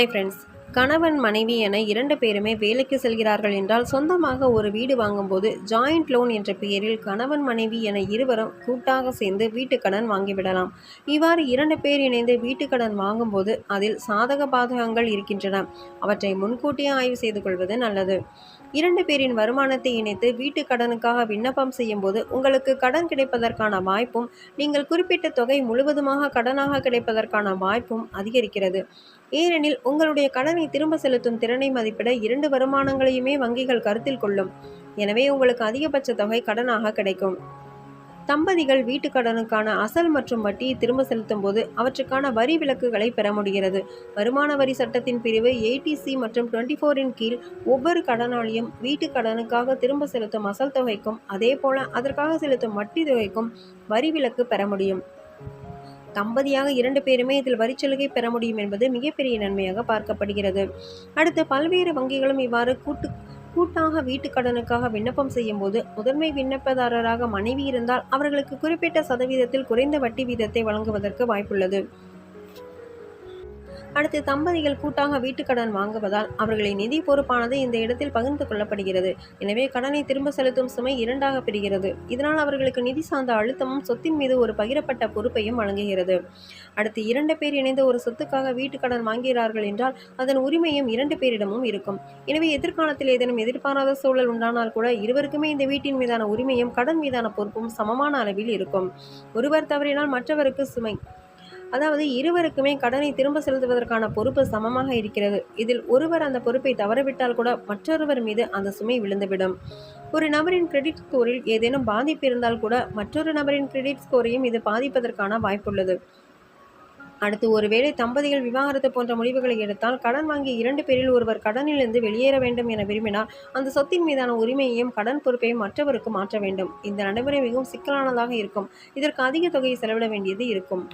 Hi friends கணவன் மனைவி என இரண்டு பேருமே வேலைக்கு செல்கிறார்கள் என்றால் சொந்தமாக ஒரு வீடு வாங்கும்போது ஜாயிண்ட் லோன் என்ற பெயரில் கணவன் மனைவி என இருவரும் கூட்டாக சேர்ந்து வீட்டுக்கடன் வாங்கிவிடலாம். இவ்வாறு இரண்டு பேர் இணைந்து வீட்டுக்கடன் வாங்கும்போது அதில் சாதக பாதகங்கள் இருக்கின்றன. அவற்றை முன்கூட்டியே ஆய்வு செய்து கொள்வது நல்லது. இரண்டு பேரின் வருமானத்தை இணைத்து வீட்டு கடனுக்காக விண்ணப்பம் செய்யும் போது உங்களுக்கு கடன் கிடைப்பதற்கான வாய்ப்பும் நீங்கள் குறிப்பிட்ட தொகை முழுவதுமாக கடனாக கிடைப்பதற்கான வாய்ப்பும் அதிகரிக்கிறது. ஏனெனில் உங்களுடைய கடனை திரும்ப செலுத்தும் திறனை மதிப்பிட இரண்டு வருமானங்களையுமே வங்கிகள் கருத்தில் கொள்ளும். எனவே உங்களுக்கு அதிகபட்ச தொகை கடனாக கிடைக்கும். தம்பதிகள் வீட்டுக் கடனுக்கான அசல் மற்றும் வட்டியை திரும்ப செலுத்தும் போது அவற்றுக்கான வரி விலக்குகளை பெற முடிகிறது. வருமான வரி சட்டத்தின் பிரிவு ஏடிசி மற்றும் டுவெண்ட்டி ஃபோரின் கீழ் ஒவ்வொரு கடனாளியும் வீட்டுக் கடனுக்காக திரும்ப செலுத்தும் அசல் தொகைக்கும் அதேபோல அதற்காக செலுத்தும் வட்டி தொகைக்கும் வரி விலக்கு பெற முடியும். தம்பதியாக இரண்டு பேருமே இதில் வரிச்சலுகை பெற முடியும் என்பது மிகப்பெரிய நன்மையாக பார்க்கப்படுகிறது. அடுத்து பல்வேறு வங்கிகளும் இவ்வாறு கூட்டு கூட்டாக வீட்டு கடனுக்காக விண்ணப்பம் செய்யும் போது முதன்மை விண்ணப்பதாரராக மனைவி இருந்தால் அவர்களுக்கு குறிப்பிட்ட சதவீதத்தில் குறைந்த வட்டி வீதத்தை வழங்குவதற்கு வாய்ப்புள்ளது. அடுத்து தம்பதிகள் கூட்டாக வீட்டுக் கடன் வாங்குவதால் அவர்களின் நிதி பொறுப்பானது இந்த இடத்தில் பகிர்ந்து கொள்ளப்படுகிறது. எனவே கடனை திரும்ப செலுத்தும் சுமை இரண்டாக பிரிகிறது. இதனால் அவர்களுக்கு நிதி சார்ந்த அழுத்தமும் சொத்தின் மீது ஒரு பகிரப்பட்ட பொறுப்பையும் வழங்குகிறது. அடுத்து இரண்டு பேர் இணைந்து ஒரு சொத்துக்காக வீட்டுக்கடன் வாங்குகிறார்கள் என்றால் அதன் உரிமையும் இரண்டு பேரிடமும் இருக்கும். எனவே எதிர்காலத்தில் ஏதேனும் எதிர்பாராத சூழல் உண்டானால் கூட இருவருக்குமே இந்த வீட்டின் மீதான உரிமையும் கடன் மீதான பொறுப்பும் சமமான அளவில் இருக்கும். ஒருவர் தவறினால் மற்றவருக்கு சுமை அதாவது இருவருக்குமே கடனை திரும்ப செலுத்துவதற்கான பொறுப்பு சமமாக இருக்கிறது. இதில் ஒருவர் அந்த பொறுப்பை தவறவிட்டால் கூட மற்றொருவர் மீது அந்த சுமை விழுந்துவிடும். ஒரு நபரின் கிரெடிட் ஸ்கோரில் ஏதேனும் பாதிப்பு இருந்தால் கூட மற்றொரு நபரின் கிரெடிட் ஸ்கோரையும் இது பாதிப்பதற்கான வாய்ப்புள்ளது. அடுத்து ஒருவேளை தம்பதிகள் விவாகரத்து போன்ற முடிவுகளை எடுத்தால் கடன் வாங்கிய இரண்டு பேரில் ஒருவர் கடனிலிருந்து வெளியேற வேண்டும் என விரும்பினால் அந்த சொத்தின் மீதான உரிமையையும் கடன் பொறுப்பையும் மற்றவருக்கு மாற்ற வேண்டும். இந்த நடைமுறை மிகவும் சிக்கலானதாக இருக்கும். இதற்கு அதிக தொகையை செலவிட வேண்டியது இருக்கும்.